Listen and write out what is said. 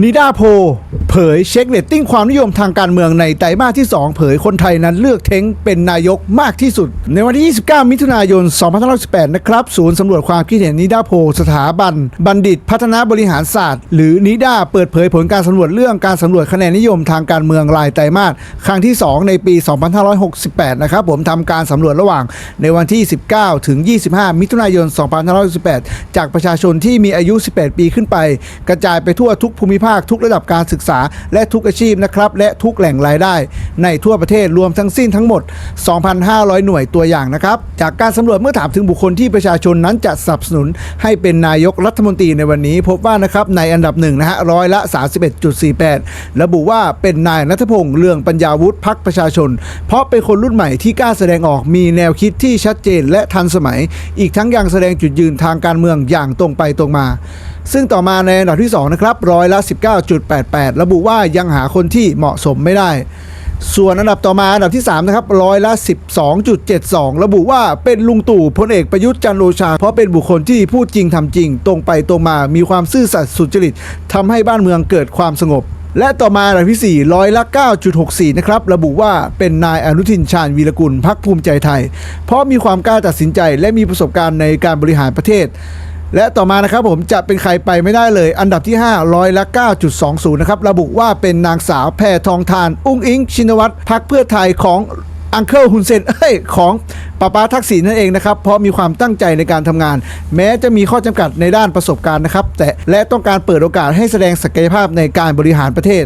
นิดาโพ เผยเช็คเรตติ้งความนิยมทางการเมืองในไตรมาสที่ 2 เผยคนไทยนั้นเลือกเท้งเป็นนายกมากที่สุด ในวันที่ 29 มิถุนายน 2518 นะครับ ศูนย์สำรวจความคิดเห็นนิดาโพสถาบัน บัณฑิตพัฒนาบริหารศาสตร์ หรือนิดาเปิดเผยผลการสำรวจเรื่องการสำรวจคะแนนนิยมทางการเมืองรายไตรมาสครั้งที่ 2 ในปี 2568 นะครับผมทำการสำรวจระหว่างในวันที่ 19 ถึง 25 มิถุนายน 2518 จากประชาชนที่มีอายุ 18 ปีขึ้นไป กระจายไปทั่วทุกภูมิภาคทุกระดับการศึกษาและทุกอาชีพนะครับและทุกแหล่งรายได้ ในทั่วประเทศรวมทั้งสิ้นทั้งหมด 2,500 หน่วยตัวอย่างนะครับจากการสำรวจเมื่อถามถึงบุคคลที่ประชาชนนั้นจะสนับสนุนให้เป็นนายกรัฐมนตรีในวันนี้ พบว่านะครับในอันดับหนึ่งนะฮะร้อยละ 31.48 ระบุว่าเป็นนายนัทพงษ์เลืองปัญญาวุฒิพักประชาชน เพราะเป็นคนรุ่นใหม่ที่กล้าแสดงออกมีแนวคิดที่ชัดเจนและทันสมัย อีกทั้งยังแสดงจุดยืนทางการเมืองอย่างตรงไปตรงมาซึ่งต่อมาในอันดับที่2นะครับร้อยละ 19.88 ระบุว่ายังหาคนที่เหมาะสมไม่ได้ ส่วนอันดับต่อมาอันดับที่3นะครับร้อยละ 12.72 ระบุว่าเป็นลุงตู่พลเอกประยุทธ์จันทร์โอชา เพราะเป็นบุคคลที่พูดจริงทำจริง ตรงไปตรงมามีความซื่อสัตย์สุจริตทำให้บ้านเมืองเกิดความสงบและต่อมาอันดับที่4ร้อยละ9.64 นะครับ ระบุว่าเป็นนายอนุทินชาญวีรกุลพักภูมิใจไทย เพราะมีความกล้าตัดสินใจและมีประสบการณ์ในการบริหารประเทศ และต่อมานะครับผมจะเป็นใครไปไม่ได้เลย อันดับที่ 5 ร้อยละ9.20 นะครับ ระบุว่าเป็นนางสาวแพทองทาน อุ้งอิง ชินวัตรพักเพื่อไทยของอังเคิลฮุนเซนเอ้ยของป้าป้าทักษิณนั่นเองนะครับ เพราะมีความตั้งใจในการทำงาน แม้จะมีข้อจำกัดในด้านประสบการณ์นะครับ แต่และต้องการเปิดโอกาสให้แสดงศักยภาพในการบริหารประเทศ